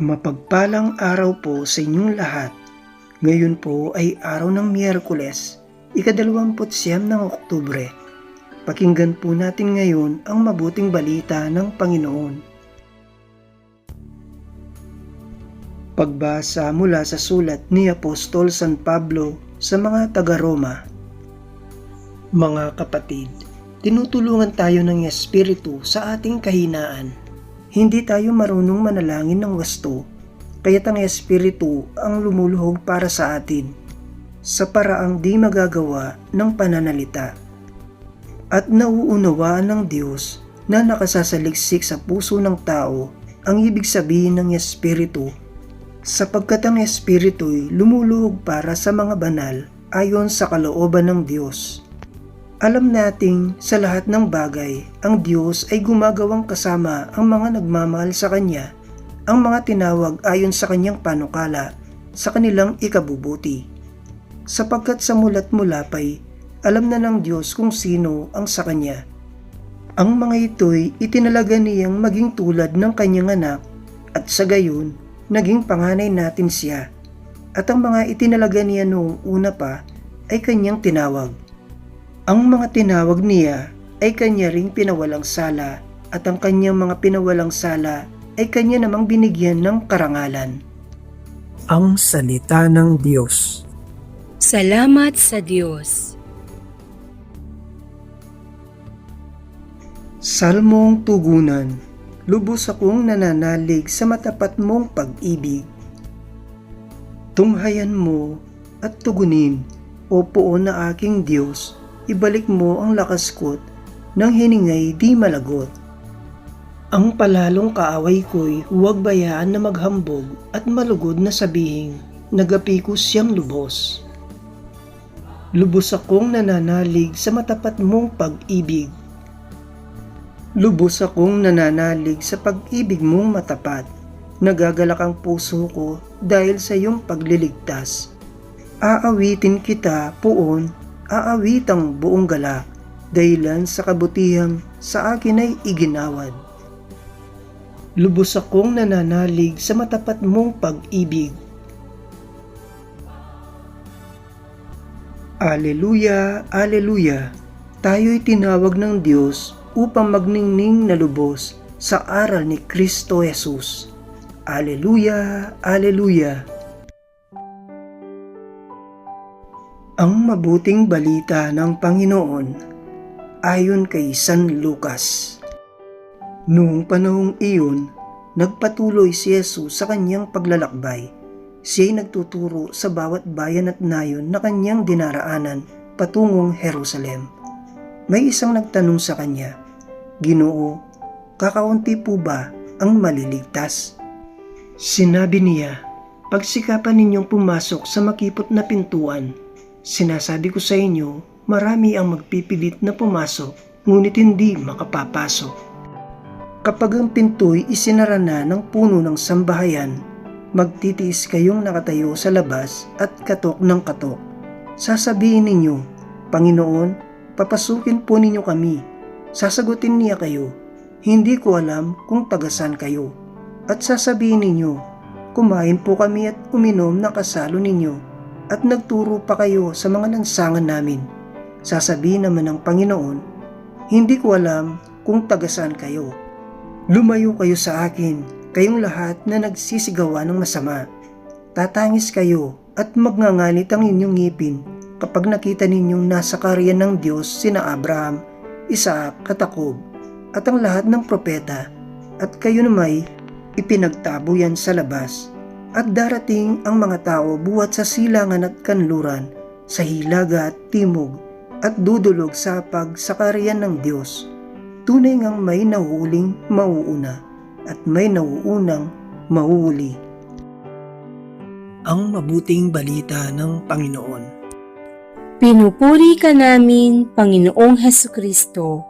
Mapagpalang araw po sa inyong lahat. Ngayon po ay araw ng Miyerkules, ikadalawamput siyam ng Oktubre. Pakinggan po natin ngayon ang mabuting balita ng Panginoon. Pagbasa mula sa sulat ni Apostol San Pablo sa mga taga-Roma. Mga kapatid, tinutulungan tayo ng Espiritu sa ating kahinaan. Hindi tayo marunong manalangin ng wasto, kaya't ang Espiritu ang lumuluhog para sa atin sa paraang di magagawa ng pananalita. At nauunawaan ng Diyos na nakasasaliksik sa puso ng tao ang ibig sabihin ng Espiritu sapagkat ang Espiritu'y lumuluhog para sa mga banal ayon sa kalooban ng Diyos. Alam nating sa lahat ng bagay, ang Diyos ay gumagawang kasama ang mga nagmamahal sa Kanya, ang mga tinawag ayon sa Kanyang panukala, sa kanilang ikabubuti. Sapagkat sa mulat mula pa'y, alam na ng Diyos kung sino ang sa Kanya. Ang mga ito'y itinalaga niyang maging tulad ng Kanyang anak, at sa gayon, naging panganay natin siya. At ang mga itinalaga niya noong una pa ay Kanyang tinawag. Ang mga tinawag niya ay kanya ring pinawalang sala at ang kanyang mga pinawalang sala ay kanya namang binigyan ng karangalan. Ang Salita ng Diyos Salamat sa Diyos. Salmong Tugunan Lubos akong nananalig sa matapat mong pag-ibig. Tunghayan mo at tugunin, o poon na aking Diyos, ibalik mo ang lakas ko't nang hiningay di malagot. Ang palalong kaaway ko'y huwag bayaan na maghambog at malugod na sabihing nagapi ko siyang lubos. Lubos akong nananalig sa matapat mong pag-ibig. Lubos akong nananalig sa pag-ibig mong matapat. Nagagalak ang puso ko dahil sa iyong pagliligtas. Aawitin kita, poon, aawitang buong galak, dahilan sa kabutihang sa akin ay iginawad. Lubos akong nananalig sa matapat mong pag-ibig. Aleluya, Aleluya! Tayo'y tinawag ng Diyos upang magningning na lubos sa aral ni Kristo Jesus. Aleluya, Aleluya! Ang mabuting balita ng Panginoon ayon kay San Lucas. Noong panahong iyon, nagpatuloy si Jesus sa kanyang paglalakbay. Siya'y nagtuturo sa bawat bayan at nayon na kanyang dinaraanan patungong Jerusalem. May isang nagtanong sa kanya, Ginoo, kakaunti po ba ang maliligtas? Sinabi niya, pagsikapan ninyong pumasok sa makipot na pintuan Sinasabi ko sa inyo, marami ang magpipilit na pumasok, ngunit hindi makapapasok. Kapag ang pinto'y isinara na ng puno ng sambahayan, magtitiis kayong nakatayo sa labas at katok ng katok. Sasabihin ninyo, Panginoon, papasukin po ninyo kami. Sasagutin niya kayo, hindi ko alam kung tagasan kayo. At sasabihin ninyo, kumain po kami at uminom ng kasalo ninyo at nagturo pa kayo sa mga lansangan namin. Sasabihin naman ng Panginoon, hindi ko alam kung tagasaan kayo. Lumayo kayo sa akin, kayong lahat na nagsisigawa ng masama. Tatangis kayo at magngangalit ang inyong ngipin kapag nakita ninyong nasa karyan ng Diyos sina Abraham, Isaac, Katakob, at ang lahat ng propeta, at kayo namay ipinagtabo yan sa labas at darating ang mga tao buwat sa silangan at kanluran, sa hilaga at timog, at dudulog sa pagsakarian ng Diyos. Tunay ngang may nahuhuling mauuna, at may nauunang mahuhuli. Ang mabuting balita ng Panginoon. Pinupuri ka namin, Panginoong Heso Kristo.